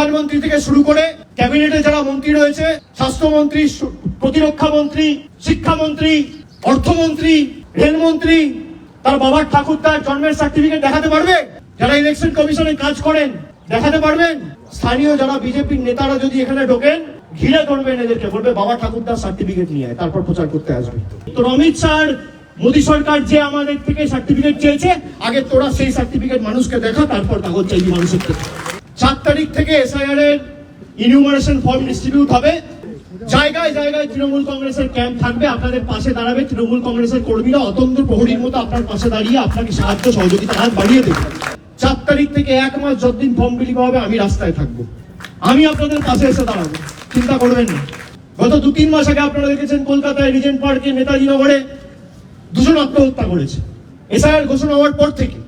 প্রধানমন্ত্রী থেকে শুরু করে ক্যাবিনেটে যারা মন্ত্রী রয়েছে, স্বাস্থ্যমন্ত্রী প্রতিরক্ষা মন্ত্রী, শিক্ষামন্ত্রী, অর্থমন্ত্রী, রেলমন্ত্রী, তার বাবার ঠাকুরদার জন্মের সার্টিফিকেট দেখাতে পারবে? যারা ইলেকশন কমিশনে কাজ করেন, দেখাতে পারবেন? স্থানীয় যারা বিজেপির নেতারা যদি এখানে ঢোকেন, ঘিরে ধরবেন এদেরকে, বলবে বাবা ঠাকুরদার সার্টিফিকেট নিয়ে তারপর প্রচার করতে আসবে। তো অমিত শাহ মোদী সরকার যে আমাদের থেকে সার্টিফিকেট চেয়েছে, আগে তোরা সেই সার্টিফিকেট মানুষকে দেখা, তারপর কাগজ চাইবি মানুষের থেকে। তারিখ থেকে এসআইআর এর ইনিউমারেশন ফর্ম ডিস্ট্রিবিউট হবে। জায়গায় জায়গায় তৃণমূল কংগ্রেসের ক্যাম্প থাকবে, আপনাদের পাশে দাঁড়াবে। তৃণমূল কংগ্রেসের কর্মীরা অতন্ত্র প্রহরীর মতো আপনার পাশে দাঁড়িয়ে আপনাকে সাহায্য সহযোগিতা হাত বাড়িয়ে দেবে। চার তারিখ থেকে এক মাস যতদিন ফর্ম বিলি হবে, আমি রাস্তায় থাকব। আমি আপনাদের পাশে এসে দাঁড়াবো, চিন্তা করবেন না। গত দু তিন মাস আগে আপনারা দেখেছেন, কলকাতায় রিজেন্ট পার্কে নেতাজি নগরে দুজন আত্মহত্যা করেছে। এসআইআর ঘোষণা হওয়ার পর থেকে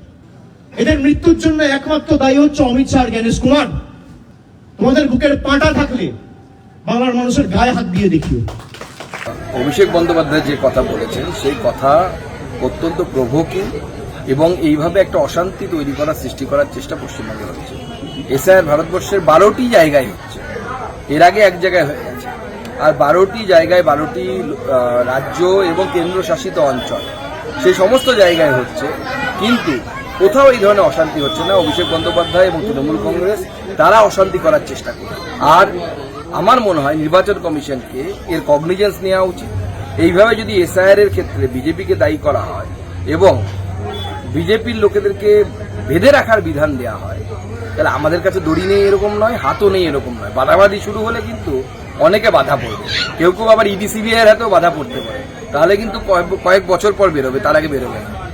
এদের মৃত্যুর জন্য একমাত্র দায়ী হচ্ছে অমিত শাহ জ্ঞানেশ কুমার। তোমাদের বুকের পাটা থাকলে বাংলার মানুষের গায়ে হাত দিয়ে দেখিও। অভিষেক বন্দ্যোপাধ্যায় যে কথা বলেছেন, সেই কথা অত্যন্ত প্রভোকিং এবং এইভাবে একটা অশান্তি তৈরি করার, সৃষ্টি করার চেষ্টা পশ্চিমবঙ্গে হচ্ছে। এসআইআর ভারতবর্ষের বারোটি জায়গায় হচ্ছে। এর আগে এক জায়গায় হয়ে গেছে। আর বারোটি জায়গায় বারোটি রাজ্য এবং কেন্দ্রশাসিত অঞ্চল। সেই সমস্ত জায়গায় হচ্ছে। কিন্তু কোথাও এই ধরনের অশান্তি হচ্ছে না। অভিষেক বন্দ্যোপাধ্যায় এবং তৃণমূল কংগ্রেস, তারা অশান্তি করার চেষ্টা করে আর আমার মনে হয় নির্বাচন কমিশনকে এর কগনিজেন্স নেওয়া উচিত। এইভাবে যদি এসআইআর এর ক্ষেত্রে বিজেপিকে দায়ী করা হয় এবং বিজেপির লোকেদেরকে বেঁধে রাখার বিধান দেওয়া হয়, তাহলে আমাদের কাছে দড়ি নেই এরকম নয়, হাতও নেই এরকম নয়। বাধাবাধি শুরু হলে কিন্তু অনেকে বাধা পড়বে। কেউ কেউ আবার ইডি সিবিআই এর হাতেও বাধা পড়তে পারে। তাহলে কিন্তু কয়েক বছর পর বেরোবে, তার আগে বেরোবে না।